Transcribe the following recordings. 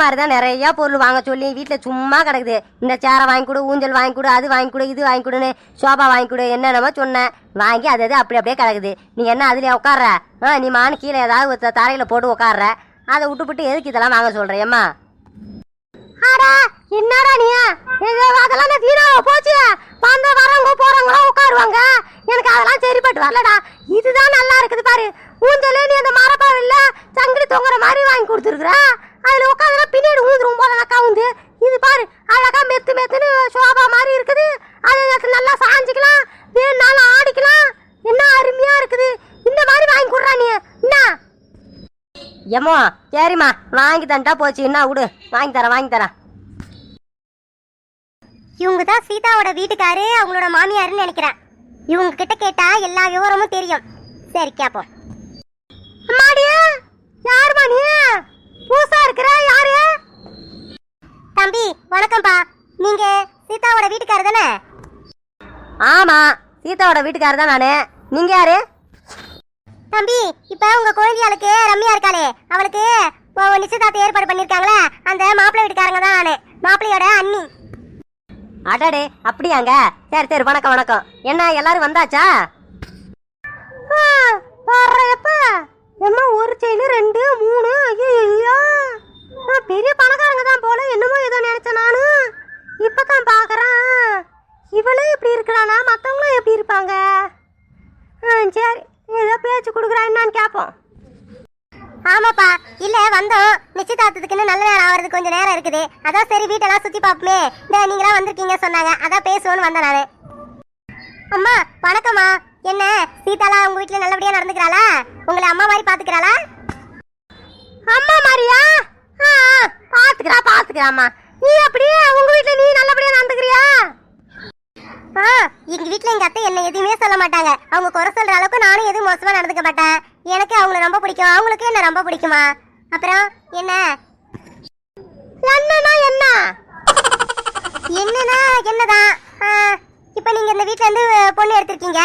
மாதிரி தான் நிறைய பொருள் வாங்க சொல்லி வீட்டில் சும்மா கிடக்குது. இந்த சேரை வாங்கி கொடு ஊஞ்சல் வாங்கி கொடு அது வாங்கி கொடு இது வாங்கி கொடுன்னு சோபா வாங்கி கொடு என்னென்னமோ சொன்னேன். வாங்கி அது அது அப்படி அப்படியே கிடக்குது. நீ என்ன அதுலேயே உட்கார்ற ஆ நீ மானு கீழே ஏதாவது தரையில் போட்டு உட்காடுற அதை விட்டுப்புட்டு எதுக்கு இதெல்லாம் வாங்க சொல்கிறேம்மா ஆடா என்னடா நீ? இது அதெல்லாம் நான் வீணாக போச்சு. வந்த வரவங்க போறவங்க உட்காருவாங்க. எனக்கு அதெல்லாம் சரிப்பட்டு வரலடா. இதுதான் நல்லா இருக்குது பாரு. ஊஞ்சலே நீ அந்த மரப்பா இல்லை சங்கிலி தொங்குற மாதிரி வாங்கி கொடுத்துருக்குற? அதில் உட்காந்துனா பின்னாடி ஊந்துரும் போல உந்து இது பாரு அழகா மெத்து மெத்துன்னு சோபா மாதிரி இருக்குது. அதை எனக்கு நல்லா சாஞ்சிக்கலாம். வேணுனாலும் ஆடிக்கலாம். என்ன அருமையாக இருக்குது. இந்த மாதிரி வாங்கி கொடுறா நீ. என்ன? எம்மோ சரிம்மா. வாங்கி தண்டா போச்சு. என்ன விடு. வாங்கி தரேன் வாங்கி தரேன். இவங்க தான் சீதாவோட வீட்டுக்காரு அவங்களோட மாமியாருன்னு நினைக்கிறேன். இவங்க கிட்ட கேட்டா எல்லா விவரமும் தெரியும். சரி கேப்போம். யாருமா நீ? பூசா இருக்கிற? யாரு? தம்பி வணக்கம்ப்பா. நீங்க சீதாவோட வீட்டுக்காரு தானே? ஆமா சீதாவோட வீட்டுக்காரர் தான் நானு. நீங்க யாரு? தம்பி இப்ப உங்க குழந்தையாளுக்கு ரம்யா இருக்காளே. அவளுக்கு இப்போ நிச்சயதார்த்தம் ஏற்பாடு பண்ணிருக்காங்களே. அந்த மாப்பிள்ளை வீட்டுக்காரங்க தான் நானு. மாப்பிள்ளையோட அண்ணி. அடடே அப்படியாங்க? சரி சரி வணக்கம் வணக்கம். என்ன எல்லாரும் வந்தாச்சா? வர்றப்ப எம்மா ஒரு செயின் ரெண்டு மூணு ஐயோ பெரிய பணக்காரங்க தான் போல. என்னமோ ஏதோ நினைச்சேன் நானு. இப்பதான் பார்க்குறேன் இவளும் இப்படி இருக்கிறானா? மற்றவங்களும் எப்படி இருப்பாங்க? ஆ, சரி. ஏதோ பேச்சு கொடுக்குறா என்னான்னு கேட்போம் ஆமாப்பா. இல்ல வந்தோம். நிச்சயதார்த்தத்துக்குன்னு நல்ல நேரம் ஆகிறது கொஞ்சம் நேரம் இருக்குது. அதான் சரி வீட்டெல்லாம் சுத்தி பார்ப்போமே இந்த நீங்களாம் வந்திருக்கீங்க சொன்னாங்க. அதான் பேசுவோன்னு வந்தேன் நான். அம்மா வணக்கம்மா. என்ன சீதாலா உங்க வீட்டுல நல்லபடியா நடந்துக்கிறாளா? உங்களை அம்மா மாதிரி பாத்துக்கிறாளா? அம்மா மாதிரியா? ஆ, ஆ, பாத்துக்கிறா பாத்துக்கிறாம்மா. நீ அப்படியே உங்க வீட்ல நீ நல்லபடியா நடந்துக்கிறியா? ஆ எங்க வீட்ல எங்க அத்தை என்ன எதுவுமே சொல்ல மாட்டாங்க. அவங்க குறை சொல்ற அளவுக்கு நானும் எதுவும் மோசமா நடந்துக்க மாட்டேன். எனக்கு அவங்கள ரொம்ப பிடிக்கும். அவங்களுக்கு என்ன ரொம்ப பிடிக்குமா? அப்புறம் என்ன? என்னன்னா என்ன? என்னன்னா என்னதான்? ஆ, இப்ப நீங்க இந்த வீட்ல இருந்து பொண்ணு எடுத்திருக்கீங்க.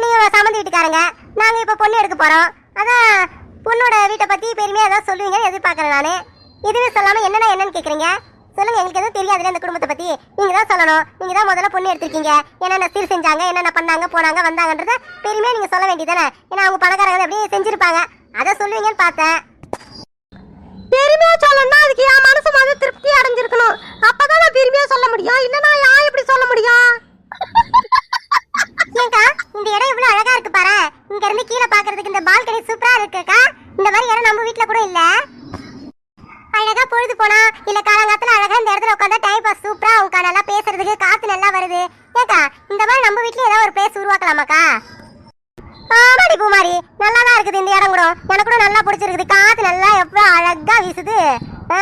நீங்க சம்மந்த வீட்டுக்காரங்க. நாங்க இப்ப பொண்ணு எடுக்க போறோம். அதான் பொண்ணோட வீட்டை பத்தி பெருமையா ஏதாவது சொல்லுவீங்கன்னு எதிர்பார்க்கறேன் நானு. எதுவுமே சொல்லாம என்னன்னா என்னன்னு கேக்குறீங்க? சொல்லுங்க எங்களுக்கு எதுவும் தெரியாதுல இந்த குடும்பத்தை பத்தி. நீங்க தான் சொல்லணும். நீங்க தான் முதல்ல பொண்ணு எடுத்திருக்கீங்க. என்னென்ன சீர் செஞ்சாங்க என்னென்ன பண்ணாங்க போனாங்க வந்தாங்கன்றத பெருமையா நீங்க சொல்ல வேண்டியதானே ஏன்னா அவங்க பணக்காரங்க அப்படியே செஞ்சிருப்பாங்க. அதை சொல்லுவீங்கன்னு பார்த்தேன். பெருமையா சொல்லணும்னா அதுக்கு என் மனசு மாதிரி திருப்தி அடைஞ்சிருக்கணும். அப்பதான் நான் பெருமையா சொல்ல முடியும். இல்லைன்னா யார் எப்படி சொல்ல முடியும்? ஏங்கா இந்த இடம் இவ்வளவு அழகா இருக்கு பாரு. இங்க இருந்து கீழே பாக்குறதுக்கு இந்த பால்கனி சூப்பரா இருக்குக்கா. இந்த மாதிரி இடம் நம்ம வீட்ல கூட இல்ல. அழகா பொழுது போனா இல்ல காலங்காத்துல அழகா இந்த இடத்துல உட்காந்தா டைம் பாஸ் சூப்பரா உங்கா நல்லா பேசுறதுக்கு காத்து நல்லா வருது. ஏக்கா இந்த மாதிரி நம்ம வீட்லயே ஏதாவது ஒரு பிளேஸ் உருவாக்கலாமாக்கா? ஆமாடி பூமாரி நல்லா தான் இருக்குது இந்த இடம் கூட. எனக்கு கூட நல்லா பிடிச்சிருக்குது. காத்து நல்லா எவ்வளவு அழகா வீசுது. ஆ,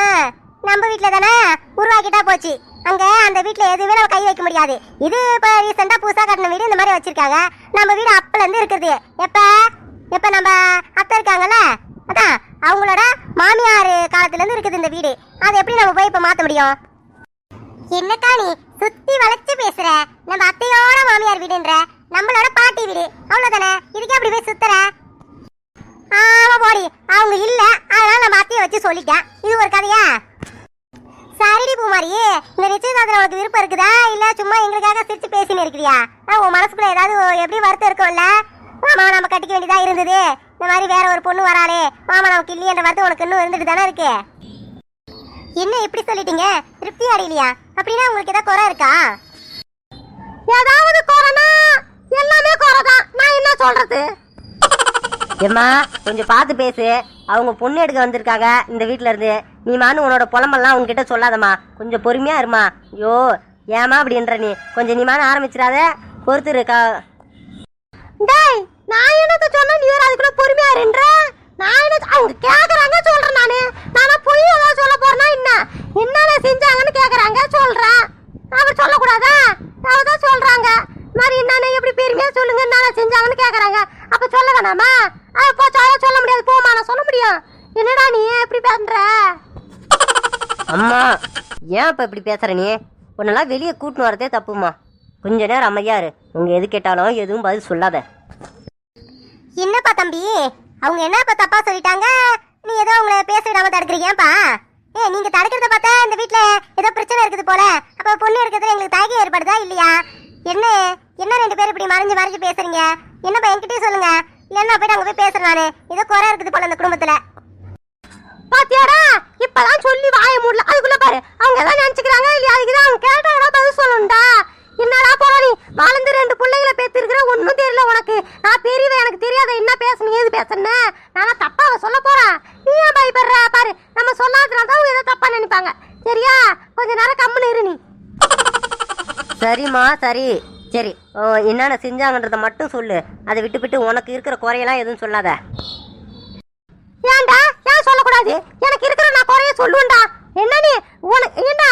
நம்ம வீட்டில் தானே உருவாக்கிட்டா போச்சு. அங்க அந்த வீட்ல எதுவுமே நம்ம கை வைக்க முடியாது. இது இப்ப ரீசெண்டா புதுசா கட்டின வீடு இந்த மாதிரி வச்சிருக்காங்க. நம்ம வீடு அப்பல இருந்து இருக்குது. எப்ப? எப்ப நம்ம அத்தை இருக்காங்கல்ல? அதான் அவங்களோட மாமியார் காலத்துல இருந்து இருக்குது இந்த வீடு. அதை எப்படி நம்ம போய் இப்ப மாத்த முடியும்? என்னக்கா நீ சுத்தி வளைச்சு பேசுற? நம்ம அத்தையோட மாமியார் வீடுன்ற நம்மளோட பாட்டி வீடு. அவ்வளவுதானே? இதுக்கே அப்படி போய் சுத்துற? ஆமா போடி. அவங்க இல்ல. அதனால நம்ம அத்தையை வச்சு சொல்லிட்டேன். இது ஒரு கதையா? சரிடி பூமாரி இந்த நிச்சயதார்த்தம் உனக்கு விருப்பம் இருக்குதா? இல்ல சும்மா எங்களுக்காக சிரிச்சு பேசின்னு இருக்கிறியா? உன் மனசுக்குள்ள ஏதாவது எப்படி வருத்தம் இருக்கும்ல? மாமா நம்ம கட்டிக்க வேண்டியதா இருந்தது? இந்த மாதிரி வேற ஒரு பொண்ணு வராளே மாமா நமக்கு இல்லையன்ற வருத்தம் உனக்கு இன்னும் இருந்துட்டு தானே இருக்கு? என்ன இப்படி சொல்லிட்டீங்க? திருப்தி அடையலையா? அப்படின்னா உங்களுக்கு ஏதாவது குறை இருக்கா? ஏதாவது குறைனா எல்லாமே குறைதான். நான் என்ன சொல்றது? ஏம்மா கொஞ்சம் பார்த்து பேசு. அவங்க பொண்ணு எடுக்க வந்திருக்காங்க இந்த வீட்ல இருந்து. நீ மானு உன்னோட புலம்பெல்லாம் உன்கிட்ட சொல்லாதம்மா. கொஞ்சம் பொறுமையா இருமா. ஐயோ ஏமா அப்படின்ற நீ. கொஞ்சம் நீ மானு ஆரம்பிச்சிடாத. பொறுத்து இருக்கா. டேய் நான் என்னத்த சொன்னா நீ வேற அதுக்குள்ள பொறுமையா இருன்ற? நான் என்ன அவங்க கேக்குறாங்க சொல்ல நானு நானா போய் ஏதாவது சொல்ல போறேன்னா என்ன என்னென்ன செஞ்சாங்கன்னு கேக்குறாங்க சொல்றேன் அவர் சொல்லக்கூடாதா அவதான் சொல்றாங்க இந்த மாதிரி என்னென்ன எப்படி பெருமையா சொல்லுங்க என்னென்ன செஞ்சாங்கன்னு கேக்குறாங்க அப்ப சொல்ல வேணாமா அது போச்சா சொல்ல முடியாது போமா நான் சொல்ல முடியும் என்னடா நீ எப்படி பண்ற அம்மா என்னப்பா இப்படி பேசுகிற நீ? உன்னெல்லாம் வெளியே கூட்டின்னு வரதே தப்புமா. கொஞ்ச நேரம் அமைதியா இரு. எது கேட்டாலும் எதுவும் பதில் சொல்லாத. என்னப்பா தம்பி? அவங்க என்னப்பா தப்பா சொல்லிட்டாங்க? நீ ஏதோ அவங்கள பேச விடாம தடுக்கிறீங்கப்பா ஏ நீங்க தடுக்கிறத பார்த்தா இந்த வீட்ல ஏதோ பிரச்சனை இருக்குது போல. அப்ப பொண்ணு இருக்கிறது எங்களுக்கு தயக்கம் ஏற்படுதா இல்லையா? என்ன என்ன ரெண்டு பேரும் இப்படி மறைஞ்சு மறைஞ்சு பேசுறீங்க? என்னப்பா என்கிட்டயே சொல்லுங்க. இல்லைன்னா போயிட்டு அங்க போய் பேசுறேன் நானு. ஏதோ குறை இருக்குது போல அந்த குடும்பத்துல. பாத்தியாடா? இப்பதான் சொல்லி வாய மூடல. அதுக்குள்ள பாரு. அவங்க எதாவது நினைச்சுக்கிறாங்க இல்லையா? அதுக்குதான் அவங்க கேட்டாங்கன்னா பதில் சொல்லணும்டா. என்னடா போற நீ? வாழ்ந்து ரெண்டு பிள்ளைகளை பேத்திருக்கிற ஒன்றும் தெரியல உனக்கு. நான் பெரியவ எனக்கு தெரியாத. என்ன பேசணும் ஏது பேசணும் நான் தப்பா அவ சொல்ல போறேன் நீ ஏன் பயப்படுற? பாரு. நம்ம சொல்லாததுனால தான் அவங்க ஏதோ தப்பா நினைப்பாங்க. சரியா? கொஞ்ச நேரம் கம்முன்னு இரு நீ. சரிம்மா சரி. சரி. ஓ, என்னென்ன செஞ்சாங்கன்றத மட்டும் சொல்லு. அதை விட்டு விட்டு உனக்கு இருக்கிற குறையெல்லாம் எதுவும் சொல்லாத ஏன்டா ஏன் சொல்லக்கூடாது எனக்கு இருக்கிற நான் குறைய சொல்லுவேன்டா என்ன நீ உனக்கு என்ன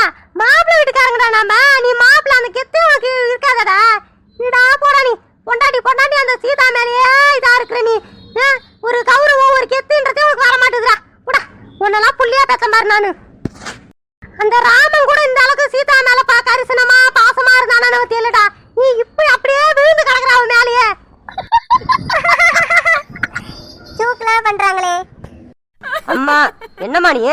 மாப்பிள்ளை வீட்டுக்காரங்கடா நாம நீ மாப்பிள்ளை அந்த கெத்து உனக்கு இருக்காதடா நீடா போடா நீ பொண்டாட்டி பொண்டாட்டி அந்த சீதா மேலேயே இதா இருக்கிற நீ ஆ, ஒரு கௌரவம் ஒரு கெத்துன்றதே உனக்கு வர மாட்டேதுடா உடா உன்னெல்லாம் புள்ளியா பேச பாரு நானு. அந்த ராமன் கூட இந்த அளவுக்கு சீதா மேல பா கரிசனமா பாசமா இருந்தானு தெரியலடா. நீ இப்படி அப்படியே விழுந்து கிடக்குற அவன் மேலேயே. பண்றாங்களே. அம்மா என்னம்மா நீ?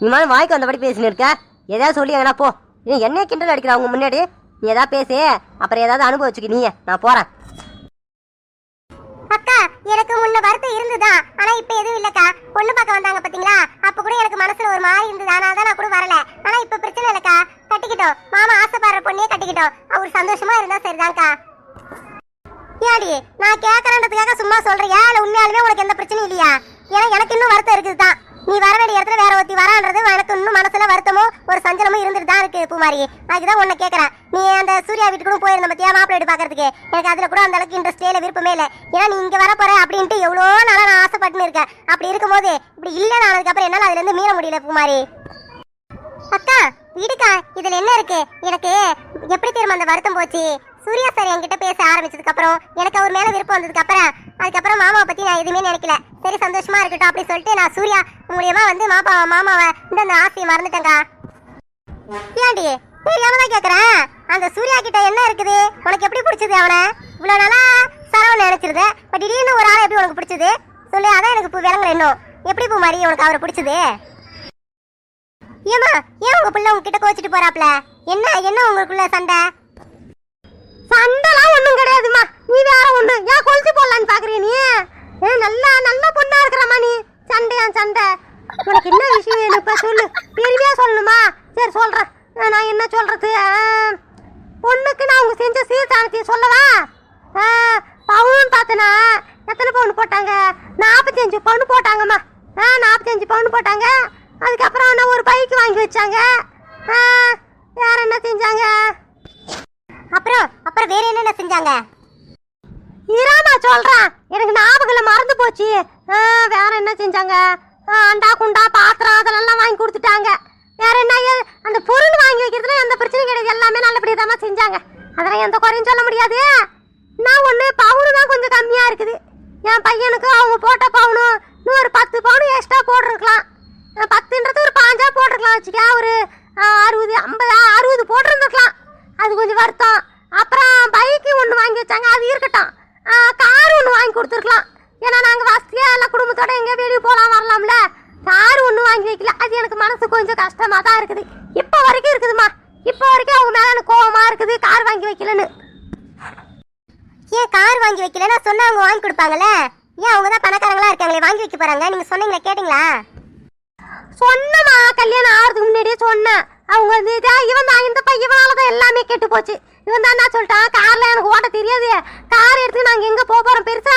நீ மாதிரி வாய்க்கு வந்தபடி பேசினு இருக்க? ஏதாவது சொல்லி எங்கன்னா போ. நீ என்ன கிண்டல் அடிக்கிற அவங்க முன்னாடி? நீ ஏதாவது பேசு. அப்புறம் ஏதாவது அனுபவிச்சுக்க நீ நான் போறேன். அக்கா எனக்கு முன்ன வருத்தம் இருந்துதான் ஆனா இப்ப எதுவும் இல்லக்கா. பொண்ணு பார்க்க வந்தாங்க பாத்தீங்களா? அப்ப கூட எனக்கு மனசுல ஒரு மாதிரி இருந்தது. அதனால தான் நான் கூட வரல. ஆனா இப்ப பிரச்சனை இல்லக்கா. கட்டிக்கிட்டோம். மாமா ஆசைப்படுற பொண்ணையே கட்டிக்கிட்டோம். அவர் சந்தோஷமா இருந்தா சரிதான்க்கா. ஏடி நான் கேட்கறன்றதுக்காக சும்மா சொல்றியா இல்ல உண்மையாலுமே உனக்கு எந்த பிரச்சனையும் இல்லையா? ஏன்னா எனக்கு இன்னும் வருத்தம் இருக்குது தான் நீ வர வேண்டிய இடத்துல வேற ஒருத்தி வரான்றது எனக்கு இன்னும் மனசுல வருத்தமும் ஒரு சஞ்சலமும் இருந்துட்டு தான் இருக்கு பூமாரி. அதுதான் உன்னை கேட்கறேன் நீ அந்த சூர்யா வீட்டுக்கு போயிருந்த பத்தியா மாப்பிள்ளை வீடு பாக்குறதுக்கு? எனக்கு அதுல கூட அந்த அளவுக்கு இன்ட்ரெஸ்டே இல்ல விருப்பமே இல்ல. ஏன்னா நீ இங்க வர போற அப்படின்ட்டு எவ்வளோ நாளா நான் ஆசைப்பட்டுன்னு இருக்கேன். அப்படி இருக்கும்போது இப்படி இல்லைன்னு நான் அதுக்கப்புறம் என்னால அதுல இருந்து மீற முடியல பூமாரி. அக்கா விடுக்கா இதுல என்ன இருக்கு? எனக்கு எப்படி தெரியுமா அந்த வருத்தம் போச்சு? சூர்யா சார் என்கிட்ட பேச ஆரம்பிச்சதுக்கு அப்புறம் எனக்கு அவர் மேல விருப்பம் வந்ததுக்கு அப்புறம் அதுக்கப்புறம் மாமாவை பத்தி நான் எதுவுமே நினைக்கல. சரி சந்தோஷமா இருக்கட்டும் அப்படி சொல்லிட்டு நான் சூர்யா மூலியமா வந்து மாப்பா மாமாவை இந்த அந்த ஆசையை மறந்துட்டேங்க ஏன்டி? தெரியாம தான் கேக்குறேன் அந்த சூர்யா கிட்ட என்ன இருக்குது? உனக்கு எப்படி பிடிச்சது அவனை? இவ்வளவு நாளா சரவண நினைச்சிருது பட் திடீர்னு ஒரு ஆளை எப்படி உனக்கு பிடிச்சது? சொல்லு அதான் எனக்கு இப்போ விளங்கல இன்னும் எப்படி பூ மாதிரி உனக்கு அவரை பிடிச்சது? ஏமா ஏன் உங்க பிள்ளை உங்ககிட்ட கோச்சிட்டு போறாப்ல? என்ன என்ன உங்களுக்குள்ள சண்டை? சண்டைலாம் கிடையாதுமா கிடையாதும்மா. நீ வேற ஒண்ணு. ஏன் கொளுத்தி போடலான்னு பாக்குறிய நீ? ஏ நல்லா நல்ல பொண்ணா இருக்கிறம்மா நீ. சண்டையா சண்டை. உனக்கு என்ன விஷயம் வேணும்? இப்போ சொல்லு. பெரியவா சொல்லணுமா? சரி சொல்றேன். நான் என்ன சொல்றது? ஆ, பொண்ணுக்கு நான் அவங்க செஞ்ச சீர்தானத்தையும் சொல்லவா? ஆ, பவுன் பார்த்தனா எத்தனை பவுன் போட்டாங்க? நாற்பத்தஞ்சு பவுன் போட்டாங்கம்மா. ஆ நாற்பத்தஞ்சு பவுன் போட்டாங்க. அதுக்கப்புறம் என்ன ஒரு பைக் வாங்கி வச்சாங்க. ஆ, வேற என்ன செஞ்சாங்க? அப்புறம் அப்புறம் வேற என்னென்ன செஞ்சாங்க? இராமா சொல்றேன். எனக்கு ஞாபகம் மறந்து போச்சு. வேற என்ன செஞ்சாங்க? அண்டா குண்டா பாத்திரம் அதெல்லாம் வாங்கி கொடுத்துட்டாங்க. வேற என்ன ஏ- அந்த பொருள் வாங்கி வைக்கிறதுல எந்த பிரச்சனையும் கிடையாது. எல்லாமே நல்லபடியா தான் செஞ்சாங்க. அதெல்லாம் எந்த குறையும் சொல்ல முடியாது. நான் ஒண்ணு பவுனு தான் கொஞ்சம் கம்மியா இருக்குது. என் பையனுக்கு அவங்க போட்ட பவுனு இன்னும் ஒரு பத்து பவுன் எக்ஸ்ட்ரா போட்டிருக்கலாம். பத்துன்றது ஒரு பாஞ்சா போட்டிருக்கலாம். வச்சுக்க ஒரு அறுபது ஐம்பது அறுபது போட்டிருந்துருக்கலாம். அது கொஞ்சம் வருத்தம். அப்புறம் பைக்கு ஒன்று வாங்கி வச்சாங்க அது இருக்கட்டும். கார் ஒன்று வாங்கி கொடுத்துருக்கலாம். ஏன்னா நாங்கள் வசதியாக எல்லாம் குடும்பத்தோட எங்கே வெளியே போகலாம் வரலாம்ல. கார் ஒன்று வாங்கி வைக்கல. அது எனக்கு மனசு கொஞ்சம் கஷ்டமாக தான் இருக்குது. இப்போ வரைக்கும் இருக்குதுமா இப்போ வரைக்கும் அவங்க மேலே எனக்கு கோவமாக இருக்குது கார் வாங்கி வைக்கலன்னு. ஏன் கார் வாங்கி வைக்கலன்னா சொன்னா அவங்க வாங்கி கொடுப்பாங்கல்ல? ஏன் அவங்க தான் பணக்காரங்களா இருக்காங்களே? வாங்கி வைக்க போறாங்க. நீங்க சொன்னீங்களா கேட்டீங்களா? சொன்னமா கல்யாணம் ஆகிறதுக்கு முன்னாடியே சொன்னேன். அவங்க வந்து இவன் தான் இந்த பையன் இவனால தான் எல்லாமே கெட்டு போச்சு. இவன் தான் என்ன சொல்லிட்டான். கார்ல எனக்கு ஓட்ட தெரியாது. கார் எடுத்து நாங்க எங்க போக போறோம் பெருசா?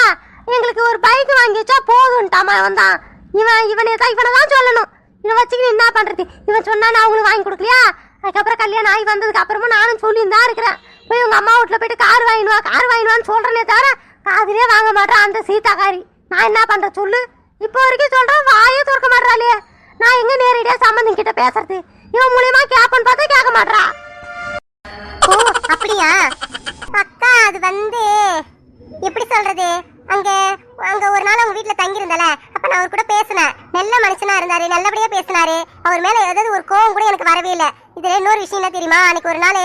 எங்களுக்கு ஒரு பைக் வாங்கி வச்சா போதும்ட்டாமா இவன் தான். இவன் இவனே தான் இவனை தான் சொல்லணும். இவனை வச்சுக்கிட்டு என்ன பண்றது? இவன் சொன்னான்னு அவங்களுக்கு வாங்கி கொடுக்கலையா? அதுக்கப்புறம் கல்யாணம் ஆகி வந்ததுக்கு அப்புறமா நானும் சொல்லின்னு தான் இருக்கிறேன். போய் உங்க அம்மா வீட்டுல போயிட்டு கார் வாங்கினுவா கார் வாங்கினுவான்னு சொல்றேனே தவிர காதிலே வாங்க மாட்டேன் அந்த சீதாக்காரி. நான் என்ன பண்ணுறேன் சொல்லு. இப்போ வரைக்கும் சொல்றேன் வாயே திறக்க மாட்டாளே நான் எங்க நேரடியா சம்பந்தம் கிட்ட பேசுறது? இவன் மூலியமா கேப்பன் பார்த்தா கேட்க மாட்டா ஓ அப்படியா? அக்கா அது வந்து எப்படி சொல்றது? அங்க அங்க ஒரு நாள் அவங்க வீட்டுல தங்கி இருந்தால அப்ப நான் அவர் கூட பேசினேன். நல்ல மனுஷனா இருந்தாரு நல்லபடியா பேசினாரு. அவர் மேல ஏதாவது ஒரு கோவம் கூட எனக்கு வரவே இல்ல. இதுல இன்னொரு விஷயம் என்ன தெரியுமா? அன்னைக்கு ஒரு நாள்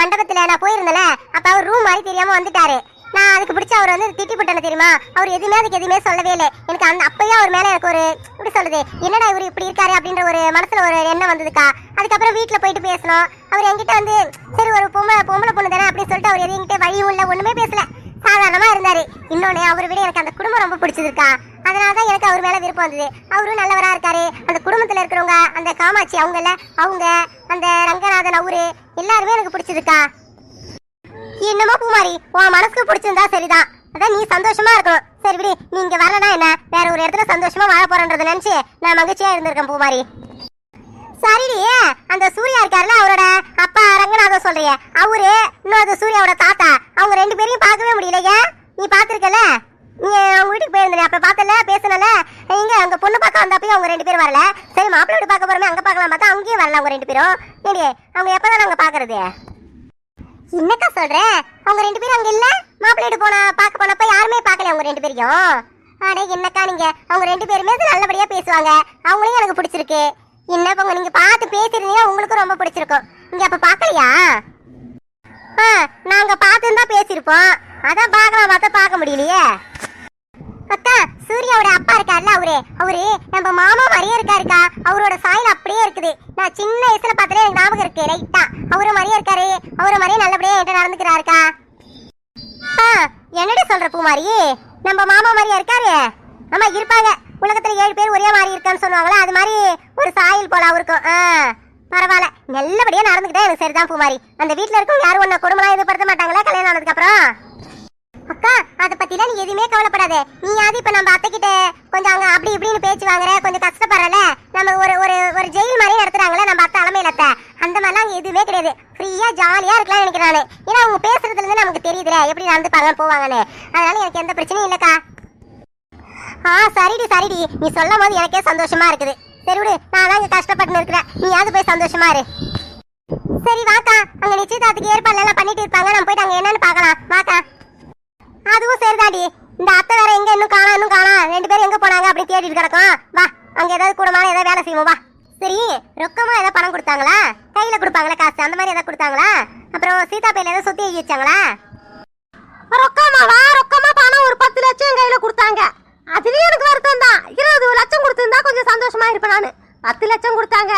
மண்டபத்துல நான் போயிருந்தேன்ல அப்ப அவர் ரூம் மாதிரி தெரியாம வந்துட்டாரு. நான் அதுக்கு பிடிச்ச அவர் வந்து திட்டி போட்டேன் தெரியுமா? அவர் எதுவுமே அதுக்கு எதுவுமே சொல்லவே இல்லை. எனக்கு அந்த அப்பயே அவர் மேல எனக்கு ஒரு எப்படி சொல்றது? என்னடா இவர் இப்படி இருக்காரு அப்படின்ற ஒரு மனசுல ஒரு எண்ணம் வந்ததுக்கா? அதுக்கப்புறம் வீட்டில் போயிட்டு பேசணும் அவர் என்கிட்ட வந்து சரி ஒரு பொம்பளை பொம்பளை பொண்ணு தானே அப்படின்னு சொல்லிட்டு அவர் எது வழியும் இல்லை ஒண்ணுமே பேசல. சாதாரணமா இருந்தாரு. இன்னொன்னு அவரை விட எனக்கு அந்த குடும்பம் ரொம்ப பிடிச்சிருக்கா அதனாலதான் எனக்கு அவர் மேல விருப்பம் வந்தது. அவரும் நல்லவரா இருக்காரு. அந்த குடும்பத்துல இருக்கிறவங்க அந்த காமாட்சி அவங்கள அவங்க அந்த ரங்கநாதன் அவரு எல்லாருமே எனக்கு பிடிச்சிருக்கா என்னமோ பூமாரி உன் மனசுக்கு பிடிச்சிருந்தா சரிதான். அதான் நீ சந்தோஷமா இருக்கணும். சரி விடு நீ இங்க வரலனா என்ன? வேற ஒரு இடத்துல சந்தோஷமா வாழ போறன்றத நினைச்சு நான் மகிழ்ச்சியா இருந்திருக்கேன் பூமாரி. சரிடி அந்த சூர்யா இருக்காருல்ல அவரோட அப்பா ரங்கநாதன் சொல்றியே. அவரு இன்னும் அது சூர்யாவோட தாத்தா. அவங்க ரெண்டு பேரையும் பார்க்கவே முடியலையே. நீ பாத்திருக்கல நீ அவங்க வீட்டுக்கு போயிருந்தே அப்ப பார்த்தல பேசனல? இங்க அங்க பொண்ணு பார்க்க வந்தப்பயும் அவங்க ரெண்டு பேரும் வரல? சரி மாப்பிள்ளை வீடு பார்க்க போறோமே அங்க பார்க்கலாம்? பார்த்தா அங்கேயும் வரல அவங்க ரெண்டு பேரும். ஏடியே அவங்க எப்பதான் அங்க பாக்குறது என்னக்கா சொல்ற? அவங்க ரெண்டு பேரும் அங்க இல்ல? மாப்பிள்ளை வீடு போன பார்க்க போனப்ப யாருமே பாக்கல அவங்க ரெண்டு பேரையும். அட என்னக்கா நீங்க? அவங்க ரெண்டு பேருமே நல்லபடியா பேசுவாங்க. அவங்களையும் எனக்கு பிடிச்சிருக்கு. என்ன பொங்க நீங்க பார்த்து பேசிருந்தீங்கன்னா உங்களுக்கும் ரொம்ப பிடிச்சிருக்கும். நீங்க அப்ப பாக்கலையா ஆ நாங்க பார்த்து தான் பேசியிருப்போம். அதான் பார்க்கலாம் பார்த்தா பார்க்க முடியலையே. அக்கா சூர்யாவோட அப்பா இருக்கார்ல அவரு. அவரு நம்ம மாமா மாதிரியே இருக்காருக்கா. அவரோட சாயல் அப்படியே இருக்குது. நான் சின்ன வயசுல பார்த்ததே எனக்கு ஞாபகம் இருக்கு ரைட்டா அவரு மாதிரியே இருக்காரு. அவரு மாதிரியே நல்லபடியா என்கிட்ட நடந்துக்கிறாருக்கா? ஆ என்னடி சொல்ற பூமாரி? நம்ம மாமா மாதிரியா இருக்காரு. ஆமா இருப்பாங்க. உலகத்துல ஏழு பேர் ஒரே மாதிரி இருக்கான்னு சொல்லுவாங்களா அது மாதிரி ஒரு சாயல் போல அவருக்கும். ஆ பரவாயில்ல. நல்லபடியா நடந்துக்கிட்டே எனக்கு சரிதான் பூமாரி. அந்த வீட்டுல இருக்கவங்க யாரும் உன்னை குடும்பம் எதிர்படுத்த மாட்டாங்களா? கல்யாணம் ஆனதுக்கு அப்புறம்? அக்கா அத பத்திலாம் நீ எதுவுமே கவலைப்படாத. நீ அது இப்ப நம்ம அத்தை கிட்ட கொஞ்சம் அங்க அப்படி இப்படின்னு பேச்சு வாங்குற கொஞ்சம் கஷ்டப்படுறல? நம்ம ஒரு ஒரு ஒரு ஜெயில் மாதிரி நடத்துறாங்களே நம்ம அத்தை அலமையில அத்தை. அந்த மாதிரிலாம் அங்க எதுவுமே கிடையாது. ஃப்ரீயா ஜாலியா இருக்கலாம் நினைக்கிறானு நானு. ஏன்னா அவங்க பேசுறதுல இருந்து நமக்கு தெரியுதுல எப்படி நடந்துப்பாங்க போவாங்கன்னு. அதனால எனக்கு எந்த பிரச்சனையும் இல்லக்கா. ஆ சரிடி சரிடி. நீ சொல்லும் போது எனக்கே சந்தோஷமா இருக்குது. சரி விடு நான் தான் இங்க கஷ்டப்பட்டு இருக்கிறேன். நீயாவது போய் சந்தோஷமா இரு. சரி வாக்கா. அங்க நிச்சயதார்த்துக்கு ஏற்பாடு எல்லாம் பண்ணிட்டு இருப்பாங்க. நம்ம போயிட்டு அங்க என்னன்னு பார்க்கலாம். வாக்கா. அதுவும் சரிதாடி. இந்த அத்தை வேற எங்க இன்னும் காணா இன்னும் காணா. ரெண்டு பேரும் எங்க போனாங்க அப்படி தேடிட்டு கிடக்கும். வா அங்க ஏதாவது கூடமான ஏதாவது வேலை செய்வோம் வா. சரி ரொக்கமா ஏதாவது பணம் கொடுத்தாங்களா? கையில கொடுப்பாங்களா காசு? அந்த மாதிரி ஏதாவது கொடுத்தாங்களா? அப்புறம் சீதா பையில ஏதாவது சொத்தி எழுதி வச்சாங்களா? ரொக்கமாவா ரொக்கமா பணம் ஒரு பத்து லட்சம் கையில கொடுத்தாங்க. அதுலயும் எனக்கு வருத்தம் தான். இருபது லட்சம் கொடுத்துருந்தா கொஞ்சம் சந்தோஷமா இருப்பேன் நானு. பத்து லட்சம் கொடுத்தாங்க.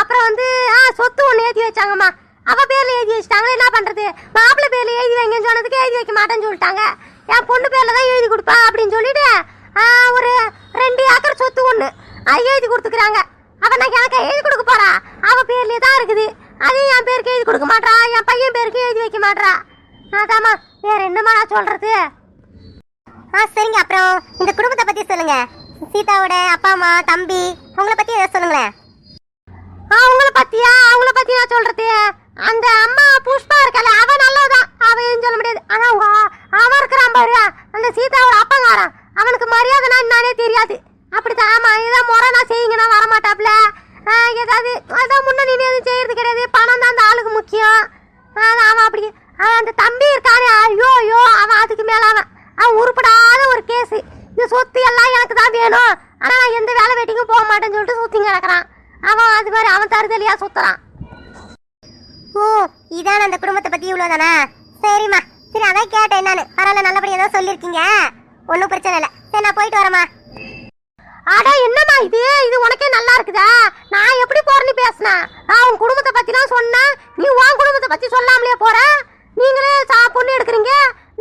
அப்புறம் வந்து ஆ சொத்து ஒன்று ஏற்றி வச்சாங்கம்மா. அவ பேர்ல எழுதி வச்சுட்டாங்க. என்ன பண்றது? மாப்பிள்ளை பேர்ல எழுதி வைங்கன்னு சொன்னதுக்கு எழுதி வைக்க மாட்டேன்னு சொல்லிட்டாங்க. என் பொண்ணு பேர்ல தான் எழுதி கொடுப்பா அப்படின்னு சொல்லிட்டு ஒரு ரெண்டு ஏக்கர் சொத்து ஒண்ணு. அது எழுதி கொடுத்துக்கிறாங்க. அவ நான் எனக்கு எழுதி கொடுக்க போறா? அவ பேர்லயே தான் இருக்குது. அதையும் என் பேருக்கு எழுதி கொடுக்க மாட்றா. என் பையன் பேருக்கு எழுதி வைக்க மாட்டா அதாம்மா வேற என்னம்மா நான் சொல்றது? ஆ சரிங்க. அப்புறம் இந்த குடும்பத்தை பத்தி சொல்லுங்க. சீதாவோட அப்பா அம்மா தம்பி அவங்கள பத்தி ஏதாவது சொல்லுங்களேன். அவங்கள பத்தியா? அவங்கள பத்தி நான் சொல்றது? அந்த அம்மா புஷ்பா இருக்கல அவ நல்லதான் அவ ஏன் சொல்ல முடியாது? ஆனா அவங்க அவன் இருக்கிறான் பாரு அந்த சீதாவோட அப்பங்காரன் அவனுக்கு மரியாதை நானே தெரியாது. அப்படித்தான். ஆமா ஏதாவது முறை நான் செய்யுங்க நான் வரமாட்டாப்ல ஏதாவது அதான் முன்னாடி எதுவும் செய்யறது கிடையாது. பணம் தான் அந்த ஆளுக்கு முக்கியம். அவன் அப்படி. அந்த தம்பி இருக்கானே ஐயோ ஐயோ அவன் அதுக்கு மேல அவன். அவன் உருப்படாத ஒரு கேஸ் இந்த சொத்து எல்லாம் எனக்கு தான் வேணும். ஆனா நான் எந்த வேலை வெட்டிக்கும் போக மாட்டேன்னு சொல்லிட்டு சுத்தி கிடக்குறான். அவன் அது மாதிரி அவன் தருதலியா சுத்துறான். ஓ இதான் அந்த குடும்பத்தை பத்தி இவ்வளவுதானா சரிம்மா. சரி அதான் கேட்டேன் என்னன்னு பரவாயில்ல நல்லபடியாக தான் சொல்லியிருக்கீங்க. ஒன்றும் பிரச்சனை இல்லை. சரி நான் போயிட்டு வரேம்மா. அட என்னம்மா இது? இது உனக்கே நல்லா இருக்குதா? நான் எப்படி போறேன்னு பேசினா? நான் உன் குடும்பத்தை பத்திலாம் சொன்னேன் நீ உன் குடும்பத்தை பத்தி சொல்லாமலே போற? நீங்களே சா பொண்ணு எடுக்கிறீங்க?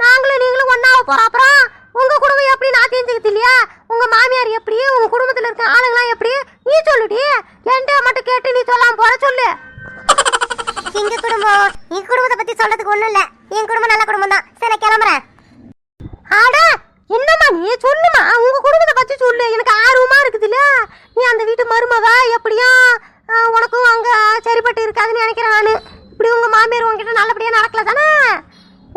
நாங்களும் நீங்களும் ஒன்னாவ போறோம். அப்புறம் உங்க குடும்பம் எப்படி? நான் தெரிஞ்சுக்கிறது இல்லையா? உங்க மாமியார் எப்படி? உங்க குடும்பத்துல இருக்க ஆளுங்களாம் எப்படி? நீ சொல்லுடி. என்கிட்ட மட்டும் கேட்டு நீ சொல்லாம போற சொல்லு. எங்க குடும்பம்? என் குடும்பத்தை பத்தி சொல்றதுக்கு ஒண்ணும் இல்ல. என் குடும்பம் நல்ல குடும்பம் தான் சரி நான் கிளம்புறேன். ஆடா என்னம்மா நீ சொல்லுமா? உங்க குடும்பத்தை பத்தி சொல்லு. எனக்கு ஆர்வமா இருக்குதுல்ல நீ அந்த வீட்டு மருமவ? எப்படியும் உனக்கும் அங்க சரிப்பட்டு இருக்காதுன்னு நினைக்கிறேன் நானு. இப்படி உங்க மாமியார் உங்ககிட்ட நல்லபடியா நடக்கல தானே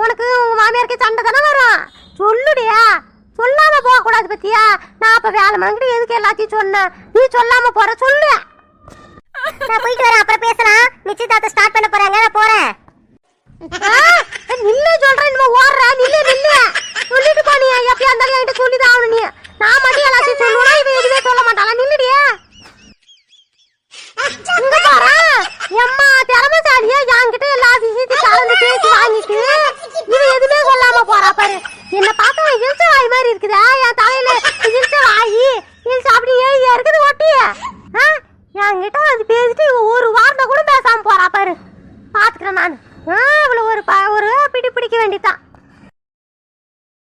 உனக்கு உங்க மாமியாருக்கு சண்டை தானே வரும்? சொல்லுடியா சொல்லாம போகக்கூடாது பத்தியா? நான் அப்ப வேலை மங்கிட்டு எதுக்கு எல்லாத்தையும் சொன்னேன்? நீ சொல்லாம போற சொல்லு. நான் போயிட்டு வரேன் அப்புறம் பேசலாம். நிச்சயதார்த்தம் ஸ்டார்ட் பண்ண போறாங்க நான் போறேன். நில்லு சொல்றேன் நம்ம ஓடுற நில்லு நில்லு. சொல்லிட்டு போ நீ எப்படியா இருந்தாலும் என்கிட்ட